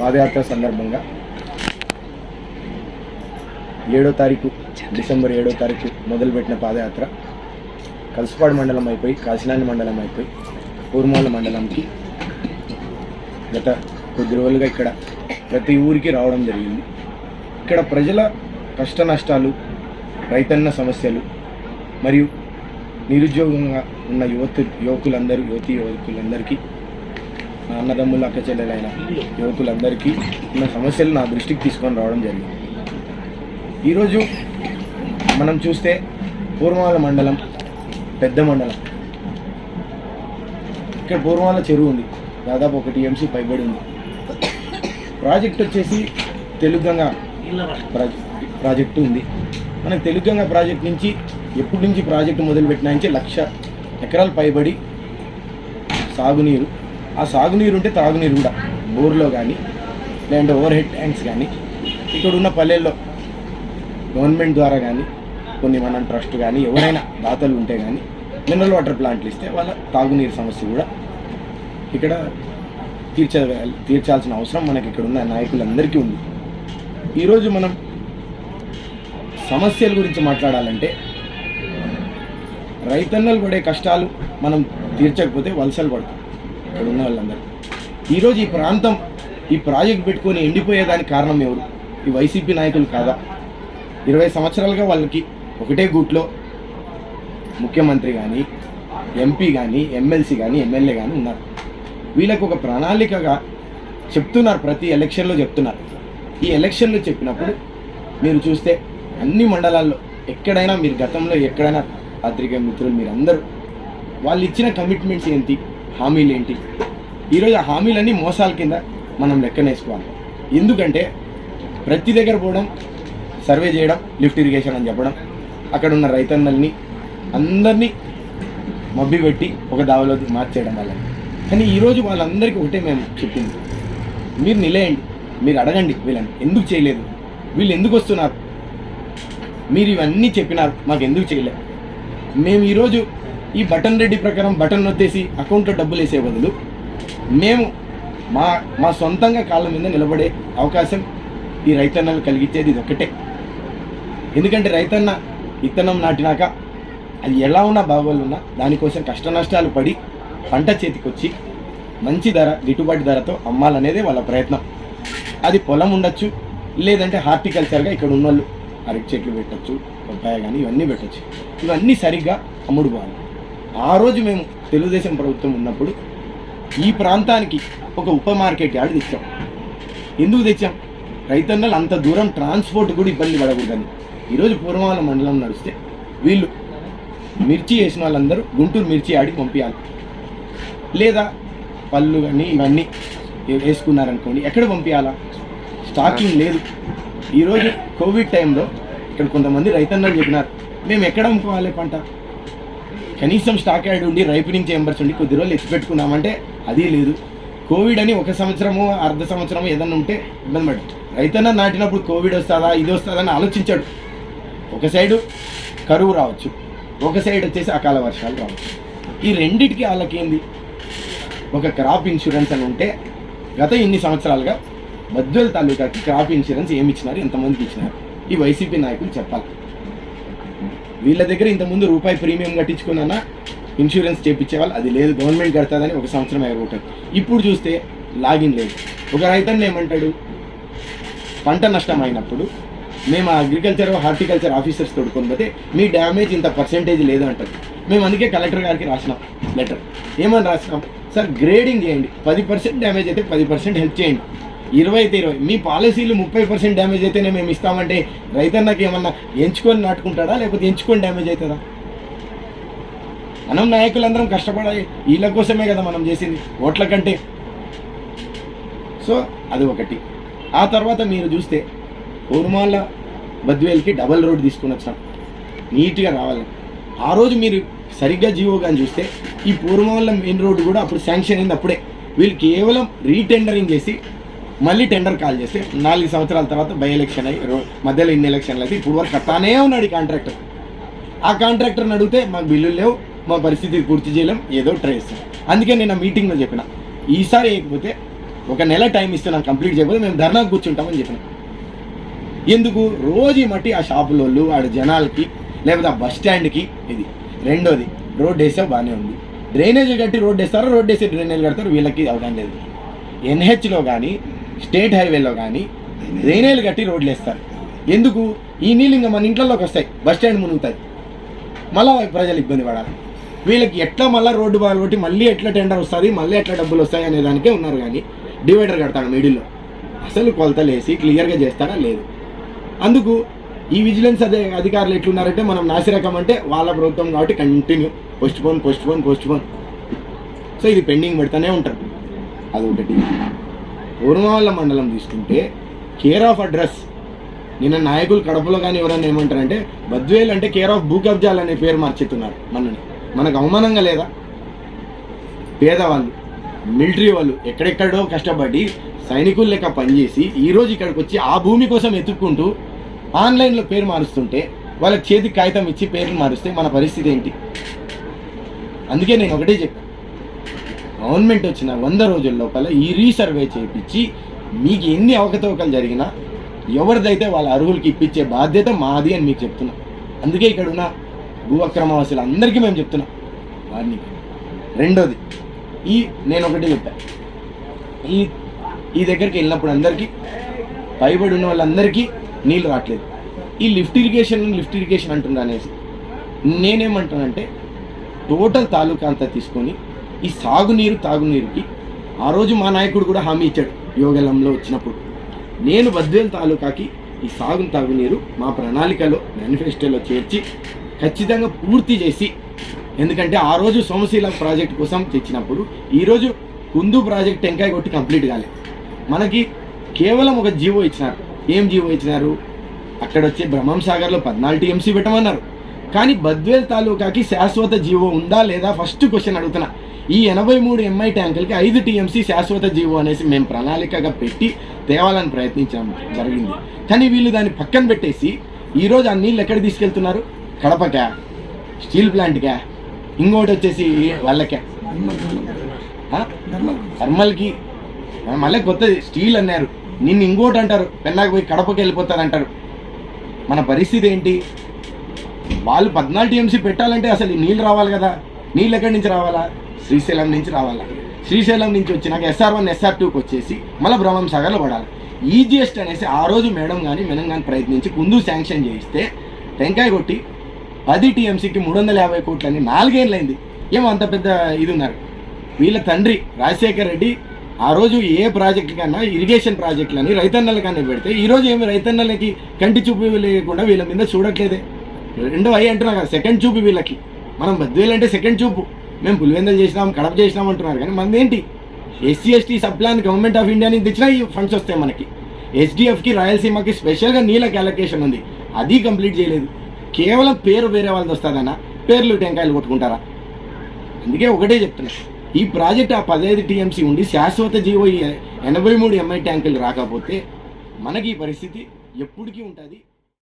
పాదయాత్ర సందర్భంగా ఏడో తారీఖు డిసెంబర్ ఏడో తారీఖు మొదలుపెట్టిన పాదయాత్ర కలుసుపాడు మండలం అయిపోయి కాశీనాని మండలం అయిపోయి కూర్మాల మండలంకి గత కొద్ది రోజులుగా ఇక్కడ ప్రతి ఊరికి రావడం జరిగింది. ఇక్కడ ప్రజల కష్ట నష్టాలు రైతన్న సమస్యలు మరియు నిరుద్యోగంగా ఉన్న యువతు యువకులందరూ యువతి యువకులందరికీ నా అన్నదమ్ముల అక్క చెల్లెలైన యువకులందరికీ ఉన్న సమస్యలు నా దృష్టికి తీసుకొని రావడం జరిగింది. ఈరోజు మనం చూస్తే పూర్వాల మండలం పెద్ద మండలం. ఇక్కడ పూర్వాల చెరువు ఉంది. దాదాపు ఒక టీఎంసీ పైబడి ఉంది. ప్రాజెక్ట్ వచ్చేసి తెలుగంగా ప్రాజెక్ట్ ప్రాజెక్టు ఉంది. మనకు తెలుగంగా ప్రాజెక్ట్ నుంచి ఎప్పటి నుంచి ప్రాజెక్టు మొదలుపెట్టిన నుంచి లక్ష ఎకరాలు పైబడి సాగునీరు. ఆ సాగునీరు ఉంటే తాగునీరు కూడా బోర్లో కానీ లేదంటే ఓవర్ హెడ్ ట్యాంక్స్ కానీ ఇక్కడ ఉన్న పల్లెల్లో గవర్నమెంట్ ద్వారా కానీ కొన్ని మన ట్రస్ట్ కానీ ఎవరైనా దాతలు ఉంటే కానీ మినరల్ వాటర్ ప్లాంట్లు ఇస్తే వాళ్ళ తాగునీరు సమస్య కూడా ఇక్కడ తీర్చ తీర్చాల్సిన అవసరం మనకి ఇక్కడ ఉన్న నాయకులందరికీ ఉంది. ఈరోజు మనం సమస్యల గురించి మాట్లాడాలంటే రైతన్నలు పడే కష్టాలు మనం తీర్చకపోతే వలసలు పడతాం. ఇక్కడ ఉన్న వాళ్ళందరూ ఈరోజు ఈ ప్రాంతం ఈ ప్రాజెక్ట్ పెట్టుకొని ఎండిపోయేదానికి కారణం ఎవరు? ఈ వైసీపీ నాయకులు కాదా? ఇరవై సంవత్సరాలుగా వాళ్ళకి ఒకటే గూట్లో ముఖ్యమంత్రి కానీ ఎంపీ కానీ ఎమ్మెల్సీ కానీ ఎమ్మెల్యే కానీ ఉన్నారు. వీళ్ళకు ఒక ప్రణాళికగా చెప్తున్నారు ప్రతి ఎలక్షన్లో చెప్తున్నారు. ఈ ఎలక్షన్లో చెప్పినప్పుడు మీరు చూస్తే అన్ని మండలాల్లో ఎక్కడైనా మీరు గతంలో ఎక్కడైనా పత్రికా మిత్రులు మీరందరూ వాళ్ళు ఇచ్చిన కమిట్మెంట్స్ ఏంటి? హామీలు ఏంటి ఈరోజు ఆ హామీలన్నీ మోసాల కింద మనం లెక్కనేసుకోవాలి. ఎందుకంటే ప్రతి దగ్గర పోవడం సర్వే చేయడం లిఫ్ట్ ఇరిగేషన్ అని చెప్పడం అక్కడ ఉన్న రైతన్నల్ని అందరినీ మబ్బి పెట్టి ఒక దావలో మార్చేయడం వల్ల. కానీ ఈరోజు వాళ్ళందరికీ ఒకటే మేము చెప్పింది. మీరు నిలేయండి మీరు అడగండి వీళ్ళని ఎందుకు చేయలేదు? వీళ్ళు ఎందుకు వస్తున్నారు? మీరు ఇవన్నీ చెప్పినారు మాకు ఎందుకు చేయలేదు? మేము ఈరోజు ఈ బటన్ రెడ్డి ప్రకారం బటన్ నొత్తేసి అకౌంట్లో డబ్బులు వేసే బదులు మేము మా మా సొంతంగా కాళ్ళ మీద నిలబడే అవకాశం ఈ రైతన్నలు కలిగించేది ఇది ఒకటే ఎందుకంటే రైతన్న విత్తనం నాటినాక అది ఎలా ఉన్నా బాగోలున్నా దానికోసం కష్ట నష్టాలు పడి పంట చేతికొచ్చి మంచి ధర గిట్టుబాటు ధరతో అమ్మాలనేదే వాళ్ళ ప్రయత్నం. అది పొలం ఉండొచ్చు లేదంటే హార్టికల్చర్గా ఇక్కడ ఉన్నోళ్ళు అరటి చెట్లు పెట్టచ్చు పప్పాయ కానీ ఇవన్నీ పెట్టచ్చు. ఇవన్నీ సరిగ్గా అమ్ముడు బాగుంది ఆ రోజు మేము తెలుగుదేశం ప్రభుత్వం ఉన్నప్పుడు ఈ ప్రాంతానికి ఒక ఉప మార్కెట్ యార్డ్ తెచ్చాం. ఎందుకు తెచ్చాం? రైతన్నలు అంత దూరం ట్రాన్స్పోర్ట్ కూడా ఇబ్బంది పడకూడదని. ఈరోజు పూర్వమాల మండలం నడిస్తే వీళ్ళు మిర్చి వేసిన వాళ్ళందరూ గుంటూరు మిర్చి ఆడి పంపించాలి లేదా పళ్ళు కానీ ఇవన్నీ వేసుకున్నారనుకోండి ఎక్కడ పంపించాలా స్టాకింగ్ లేదు. ఈరోజు కోవిడ్ టైంలో ఇక్కడ కొంతమంది రైతన్నలు చెప్పినారు మేము ఎక్కడ అమ్ముకోవాలి పంట? కనీసం స్టాక్ యాడ్ ఉండి రైపనింగ్ చేంబర్స్ ఉండి కొద్ది రోజులు ఎత్తి పెట్టుకున్నామంటే అది లేదు. కోవిడ్ అని ఒక సంవత్సరము అర్ధ సంవత్సరము ఏదన్నా ఉంటే ఇబ్బంది పడు రైతన్న నాటినప్పుడు కోవిడ్ వస్తుందా ఇది వస్తుందా అని ఆలోచించాడు. ఒక సైడు కరువు రావచ్చు ఒక సైడ్ వచ్చేసి అకాల వర్షాలు రావచ్చు. ఈ రెండిటికి వాళ్ళకేంది ఒక క్రాప్ ఇన్సూరెన్స్ అని ఉంటే గత ఇన్ని సంవత్సరాలుగా బద్వెల్ తాలూకాకి క్రాప్ ఇన్సూరెన్స్ ఏమి ఇచ్చినారు ఎంతమందికి ఇచ్చినారు? ఈ వైసీపీ నాయకులు చెప్పాలి. వీళ్ళ దగ్గర ఇంతకుముందు రూపాయి ప్రీమియం కట్టించుకున్నా ఇన్సూరెన్స్ చేయించేవాళ్ళు అది లేదు గవర్నమెంట్ కడతాదని ఒక సంవత్సరం ఎగరగొట్టారు ఇప్పుడు చూస్తే లాగిన్ లేదు. ఒక రైతన్న ఏమంటాడు? పంట నష్టం అయినప్పుడు మేము అగ్రికల్చర్ హార్టికల్చర్ ఆఫీసర్స్ తోడుకొని పోతే మీ డ్యామేజ్ ఇంత పర్సెంటేజ్ లేదు అంటారు. మేము అందుకే కలెక్టర్ గారికి రాసినాం లెటర్ ఏమని రాసినాం? సార్ గ్రేడింగ్ చేయండి. పది పర్సెంట్ డ్యామేజ్ అయితే పది పర్సెంట్ హెల్ప్ చేయండి. ఇరవై అయితే ఇరవై మీ పాలసీలు ముప్పై పర్సెంట్ డ్యామేజ్ అయితేనే మేము ఇస్తామంటే రైతన్నకి ఏమన్నా ఎంచుకొని నాటుకుంటాడా? లేకపోతే ఎంచుకొని డ్యామేజ్ అవుతుందా? మనం నాయకులందరం కష్టపడాలి వీళ్ళ కోసమే కదా మనం చేసింది ఓట్ల కంటే. సో అది ఒకటి. ఆ తర్వాత మీరు చూస్తే ఊరుమాల బద్వేల్కి డబల్ రోడ్ తీసుకుని వచ్చాం నీట్గా రావాలి. ఆ రోజు మీరు సరిగ్గా జీవో కానీ చూస్తే ఈ పూర్వమాల మెయిన్ రోడ్డు కూడా అప్పుడు శాంక్షన్ అయింది అప్పుడే. వీళ్ళు కేవలం రీటెండరింగ్ చేసి మళ్ళీ టెండర్ కాల్ చేస్తే నాలుగు సంవత్సరాల తర్వాత బై ఎలక్షన్ అయ్యి మధ్యలో ఇన్ని ఎలక్షన్లు అయితే ఇప్పుడు వరకు కట్టానే ఉన్నాడు ఈ కాంట్రాక్టర్. ఆ కాంట్రాక్టర్ని అడిగితే మాకు బిల్లులు లేవు మా పరిస్థితి పూర్తి చేయలేం ఏదో ట్రై చేస్తాం. అందుకే నేను ఆ మీటింగ్లో చెప్పిన. ఈసారి వేయకపోతే ఒక నెల టైం ఇస్తున్నాం కంప్లీట్ చేయకపోతే మేము ధర్నా కూర్చుంటామని చెప్పిన. ఎందుకు? రోజు మట్టి ఆ షాపులోళ్ళు ఆడ జనాలకి లేకపోతే ఆ బస్ స్టాండ్కి ఇది. రెండోది రోడ్ వేసే బాగానే ఉంది. డ్రైనేజ్ కట్టి రోడ్ వేస్తారో రోడ్ వేసే డ్రైనేజ్ కడతారు వీళ్ళకి అవడం లేదు. ఎన్హెచ్లో కానీ స్టేట్ హైవేలో కానీ డ్రైనేజ్ కట్టి రోడ్లు వేస్తారు ఎందుకు? ఈ నీళ్ళు ఇంకా మన ఇంట్లోకి వస్తాయి. బస్ స్టాండ్ మునుగుతాయి. మళ్ళీ ప్రజలు ఇబ్బంది పడాలి. వీళ్ళకి ఎట్లా మళ్ళీ రోడ్డు బాగా మళ్ళీ ఎట్లా టెండర్ వస్తుంది మళ్ళీ ఎట్లా డబ్బులు వస్తాయి అనే దానికే ఉన్నారు కానీ డివైడర్ కడతాడు మిడిల్లో. అసలు కొలతలు వేసి క్లియర్గా చేస్తాడా లేదు. అందుకు ఈ విజిలెన్స్ అదే అధికారులు ఎట్లున్నారంటే మనం నాసిరకం అంటే వాళ్ళ ప్రభుత్వం కాబట్టి continue postpone postpone postpone so ఇది పెండింగ్ పెడతానే ఉంటారు. అదొకటి. పూర్వమాల మండలం తీసుకుంటే కేర్ ఆఫ్ అడ్రస్ నిన్న నాయకులు కడపలో కానీ ఎవరైనా ఏమంటారంటే బద్వేల్ అంటే కేర్ ఆఫ్ భూ కబ్జాలు అనే పేరు మార్చెత్తున్నారు మనని. మనకు అవమానంగా లేదా? పేదవాళ్ళు మిలిటరీ వాళ్ళు ఎక్కడెక్కడో కష్టపడి సైనికులు లెక్క పనిచేసి ఈరోజు ఇక్కడికి వచ్చి ఆ భూమి కోసం ఎత్తుక్కుంటూ ఆన్లైన్లో పేరు మారుస్తుంటే వాళ్ళకి చేతికి కాగితం ఇచ్చి పేర్లు మారుస్తే మన పరిస్థితి ఏంటి? అందుకే నేను ఒకటే చెప్పాను గవర్నమెంట్ వచ్చిన వంద రోజుల లోపల ఈ రీసర్వే చేయించి మీకు ఎన్ని అవకతవకలు జరిగినా ఎవరిదైతే వాళ్ళ అర్హులకి ఇప్పించే బాధ్యత మాది అని మీకు చెప్తున్నాం. అందుకే ఇక్కడ ఉన్న భూ అక్రమవాసులు అందరికీ మేము చెప్తున్నాం. వారిని రెండోది ఈ నేను ఒకటి చెప్పా. ఈ ఈ దగ్గరికి వెళ్ళినప్పుడు అందరికీ పైబడి ఉన్న వాళ్ళందరికీ నీళ్ళు రావట్లేదు. ఈ లిఫ్ట్ ఇరిగేషన్ లిఫ్ట్ ఇరిగేషన్ అంటున్నా అనేసి నేనేమంటానంటే టోటల్ తాలూకా అంతా తీసుకొని ఈ సాగునీరు తాగునీరుకి ఆ రోజు మా నాయకుడు కూడా హామీ ఇచ్చాడు యోగలంలో వచ్చినప్పుడు. నేను బద్వేల్ తాలూకాకి ఈ సాగు తాగునీరు మా ప్రణాళికలో మేనిఫెస్టోలో చేర్చి ఖచ్చితంగా పూర్తి చేసి ఎందుకంటే ఆ రోజు సోమశీల ప్రాజెక్ట్ కోసం తెచ్చినప్పుడు ఈరోజు కుందు ప్రాజెక్ట్ టెంకాయ కొట్టి కంప్లీట్ కాలేదు మనకి కేవలం ఒక జీవో ఇచ్చినారు. ఏం జీవో ఇచ్చినారు? అక్కడ వచ్చే బ్రహ్మం సాగర్లో పద్నాలుగు టీఎంసీ పెట్టమన్నారు. కానీ బద్వేల్ తాలూకాకి శాశ్వత జీవో ఉందా లేదా? ఫస్ట్ క్వశ్చన్ అడుగుతున్నా. ఈ ఎనభై మూడు ఎంఐ ట్యాంకులకి ఐదు టీఎంసీ శాశ్వత జీవో అనేసి మేము ప్రణాళికగా పెట్టి తేవాలని ప్రయత్నించాం జరిగింది. కానీ వీళ్ళు దాన్ని పక్కన పెట్టేసి ఈరోజు ఆ నీళ్ళు ఎక్కడ తీసుకెళ్తున్నారు? కడపకా స్టీల్ ప్లాంట్కా ఇంకోటి వచ్చేసి వాళ్ళకే థర్మల్కి. మళ్ళీ కొత్తది స్టీల్ అన్నారు. నిన్ను ఇంకోటి అంటారు. పెన్నాకు పోయి కడపకి వెళ్ళిపోతారు అంటారు మన పరిస్థితి ఏంటి? వాళ్ళు పద్నాలుగు టీఎంసీ పెట్టాలంటే అసలు నీళ్ళు రావాలి కదా? నీళ్ళు ఎక్కడి నుంచి రావాలా? శ్రీశైలం నుంచి రావాలి? శ్రీశైలం నుంచి వచ్చినాక ఎస్ఆర్ వన్ ఎస్ఆర్ టూకి వచ్చేసి మళ్ళీ బ్రహ్మం సాగర్లో పడాలి. ఈజియెస్ట్ అనేసి ఆ రోజు మేడం కానీ మేడం కానీ ప్రయత్నించి ముందు శాంక్షన్ చేయిస్తే టెంకాయ కొట్టి పది టీఎంసీకి మూడు వందల యాభై కోట్లని నాలుగేళ్ళైంది ఏమో అంత పెద్ద ఇది ఉన్నారు. వీళ్ళ తండ్రి రాజశేఖర్ రెడ్డి ఆ రోజు ఏ ప్రాజెక్టు కన్నా ఇరిగేషన్ ప్రాజెక్టులని రైతన్నలు కానీ పెడితే ఈరోజు ఏమి రైతన్నలకి కంటి చూపు లేకుండా వీళ్ళ మీద చూడట్లేదే. రెండో అయ్యి అంటున్నా కదా సెకండ్ చూపు వీళ్ళకి. మనం బద్వేలు సెకండ్ చూపు. మేము పులివెందలు చేసినాం కడప చేసినాం అంటున్నారు. కానీ మనది ఏంటి? SC ST sub plan government of India నుంచి తెచ్చినా ఈ ఫండ్స్ వస్తాయి మనకి. ఎస్డిఎఫ్కి రాయలసీమకి స్పెషల్గా నీళ్ళకి అలొకేషన్ ఉంది. అది కంప్లీట్ చేయలేదు. కేవలం పేరు వేరే వాళ్ళది వస్తుందన్న పేర్లు టెంకాయలు కొట్టుకుంటారా? అందుకే ఒకటే చెప్తున్నా. ఈ ప్రాజెక్ట్ ఆ పదహైదు టీఎంసీ ఉండి శాశ్వత జీవో ఈ ఎనభై మూడు ఎంఐ ట్యాంకులు రాకపోతే మనకి ఈ పరిస్థితి ఎప్పటికీ ఉంటుంది.